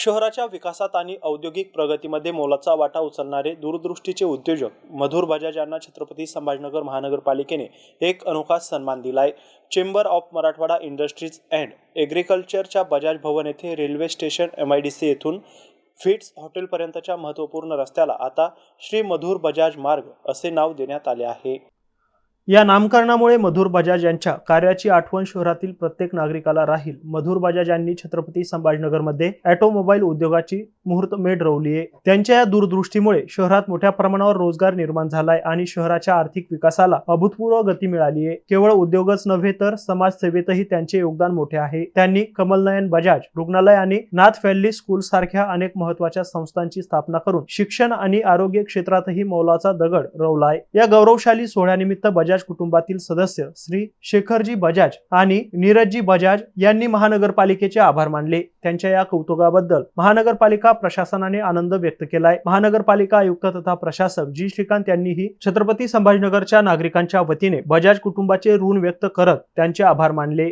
शहराच्या विकासात आणि औद्योगिक प्रगतीमध्ये मोलाचा वाटा उचलणारे दूरदृष्टीचे उद्योजक मधुर बजाज यांना छत्रपती संभाजीनगर महानगरपालिकेने एक अनोखा सन्मान दिलाय. Chamber of Marathwada industries and एग्रिकल्चरच्या Bajaj Bhavan येथे railway station M I D C येथून फिट्स हॉटेलपर्यंतच्या महत्त्वपूर्ण रस्त्याला आता श्री मधुर बजाज मार्ग असे नाव देण्यात आले आहे. या नामकरणामुळे मधुर बजाज यांच्या कार्याची आठवण शहरातील प्रत्येक नागरिकाला राहील. मधुर बजाज यांनी छत्रपती संभाजीनगरमध्ये ऑटोमोबाईल उद्योगाची मुहूर्तमेढ रोवली आहे त्यांच्या या दूरदृष्टीमुळे शहरात मोठ्या प्रमाणावर रोजगार निर्माण झालाय आणि शहराच्या आर्थिक विकासाला अभूतपूर्व गती मिळाली आहे केवळ उद्योगच नव्हे तर समाजसेवेतही त्यांचे योगदान मोठे आहे. त्यांनी कमलनयन बजाज रुग्णालय आणि नाथ फॅल्ली स्कूल सारख्या अनेक महत्त्वाच्या संस्थांची स्थापना करून शिक्षण आणि आरोग्य क्षेत्रातही मौलाचा दगड रोवलाय. या गौरवशाली सोहळ्यानिमित्त बजाज कुटुंबातील सदस्य श्री शेखरजी बजाज आणि नीरजजी बजाज यांनी महानगरपालिकेचे आभार मानले. त्यांच्या या कौतुकाबद्दल महानगरपालिका प्रशासनाने आनंद व्यक्त केलाय. महानगरपालिका आयुक्त तथा प्रशासक जी. श्रीकांत यांनीही छत्रपती संभाजीनगरच्या नागरिकांच्या वतीने बजाज कुटुंबाचे ऋण व्यक्त करत त्यांचे आभार मानले.